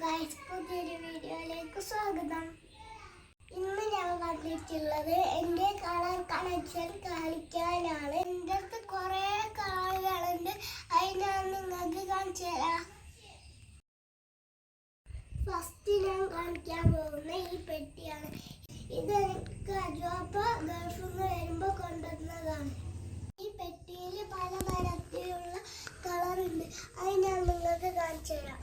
Guys പുതിയൊരു വീഡിയോയിലേക്ക് സ്വാഗതം. ഇന്ന് ഞാൻ വന്നിട്ടുള്ളത് എന്റെ കളർ കണക്ഷൻ കാണിക്കാനാണ്. എന്റെ അടുത്ത് കുറേ കളറുകളുണ്ട് അത് ഞാൻ നിങ്ങൾക്ക് കാണിച്ചു തരാം. ഫസ്റ്റ് ഞാൻ കാണിക്കാൻ പോകുന്ന ഈ പെട്ടിയാണ്. ഇത് എനിക്ക് അജോപ്പ ഗൾഫിൽ നിന്ന് വരുമ്പോൾ കൊണ്ടുവന്നതാണ്. ഈ പെട്ടിയിൽ പല തരത്തിലുള്ള കളറുണ്ട് അത് ഞാൻ നിങ്ങൾക്ക് കാണിച്ചു തരാം.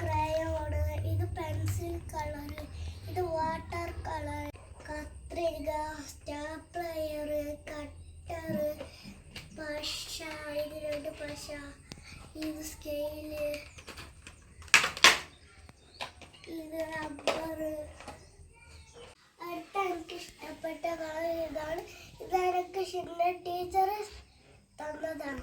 ക്രയോണ് ഇത് പെൻസിൽ കളർ ഇത് വാട്ടർ കളർ കത്രിക സ്റ്റാപ്ലയർ കട്ടർ പശ ഇത് രണ്ട് പശ ഇത് സ്കെയിൽ ഇത് റബ്ബർ എനിക്ക് ഇഷ്ടപ്പെട്ട കളർ ഇതാണ്. ഇത് എനിക്ക് ടീച്ചർ തന്നതാണ്.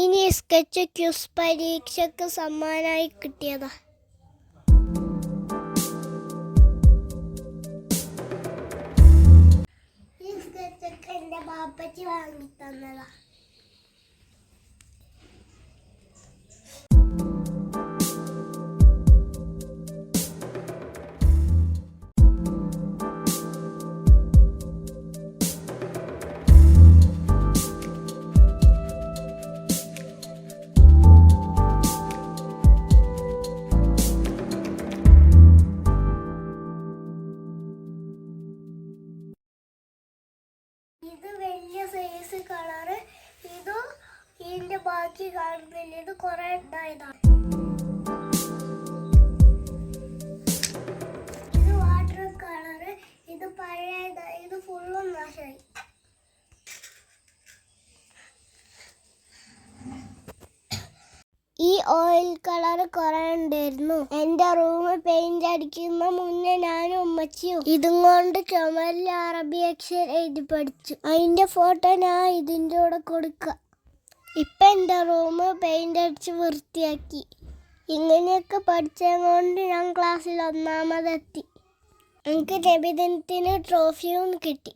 ഇനി സ്കെച്ച് ക്യൂസ് പരീക്ഷയ്ക്ക് സമ്മാനമായി കിട്ടിയതാ. ഈ സ്കെച്ചൊക്കെ എന്റെ ബാപ്പച്ചി വാങ്ങി തന്നതാ. വലിയ സൈസ് കളറ്. ഇതും ഇതിന്റെ ബാക്കി കാണുന്നില്ല. ഇത് കുറെ ഉണ്ടായതാണ്. ഓയിൽ കളർ കുറെ ഉണ്ടായിരുന്നു. എന്റെ റൂം പെയിന്റ് അടിക്കുന്ന മുന്നേ ഞാനും ഉമ്മച്ചിയും ഇതും കൊണ്ട് ചുമരിൽ അറബി അക്ഷരം എഴുതി പഠിച്ചു. അതിന്റെ ഫോട്ടോ ഞാൻ ഇതിന്റെ കൂടെ കൊടുക്ക. ഇപ്പൊ എന്റെ റൂം പെയിന്റ് അടിച്ച് വൃത്തിയാക്കി. ഇങ്ങനെയൊക്കെ പഠിച്ചത് കൊണ്ട് ഞാൻ ക്ലാസ്സിൽ ഒന്നാമതെത്തി. എനിക്ക് നബിദിനത്തിന് ട്രോഫിയും കിട്ടി.